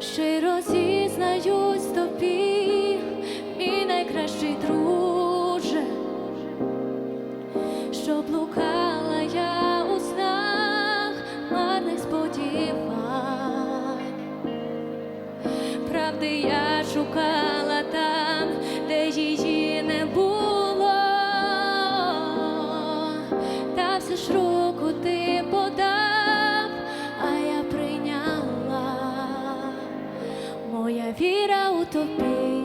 Щиро зізнаюсь тобі, мій найкращий друже, що блукала тобі,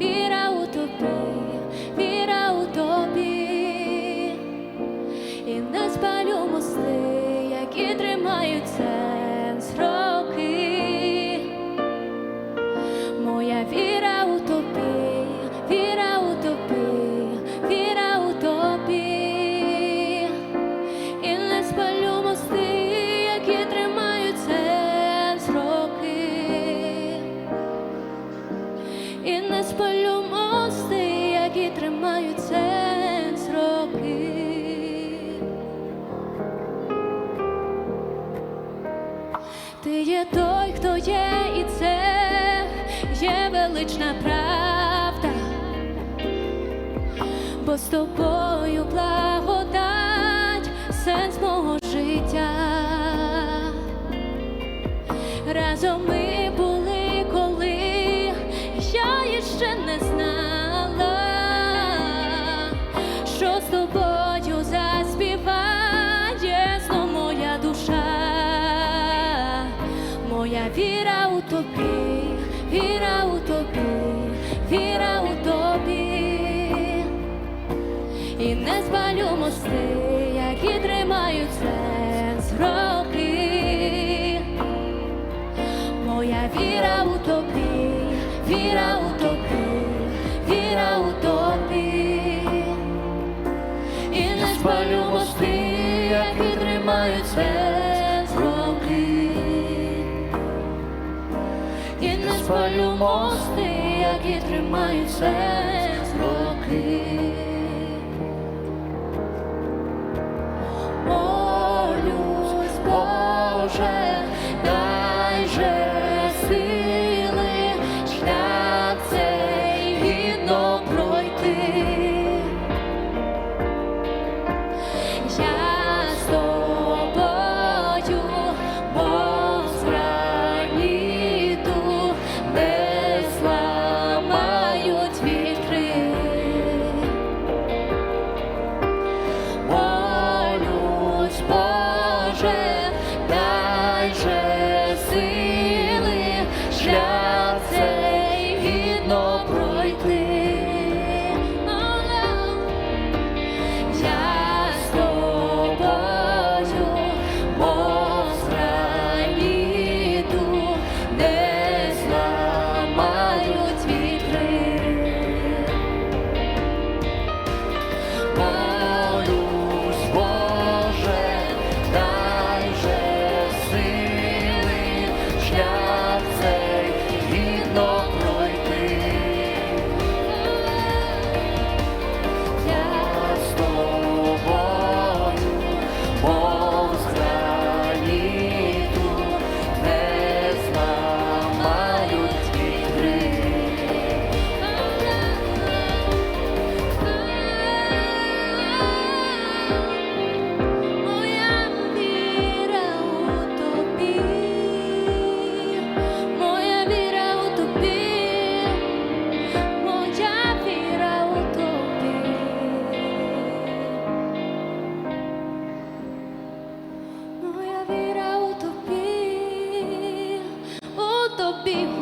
віра у тобі, віра у тобі, і не спалю мости, які тримають сенс роки. Моя віра є велична правда, бо з тобою благодать сенс мого життя. Разом ми були, коли я іще не знала, що з тобою заспіває знов моя душа. Моя віра у тобі, віра у тобі, віра у тобі, і не спалю мости, які тримають сенс роки. Моя віра у тобі, віра у тобі, спалю мости, які тримають be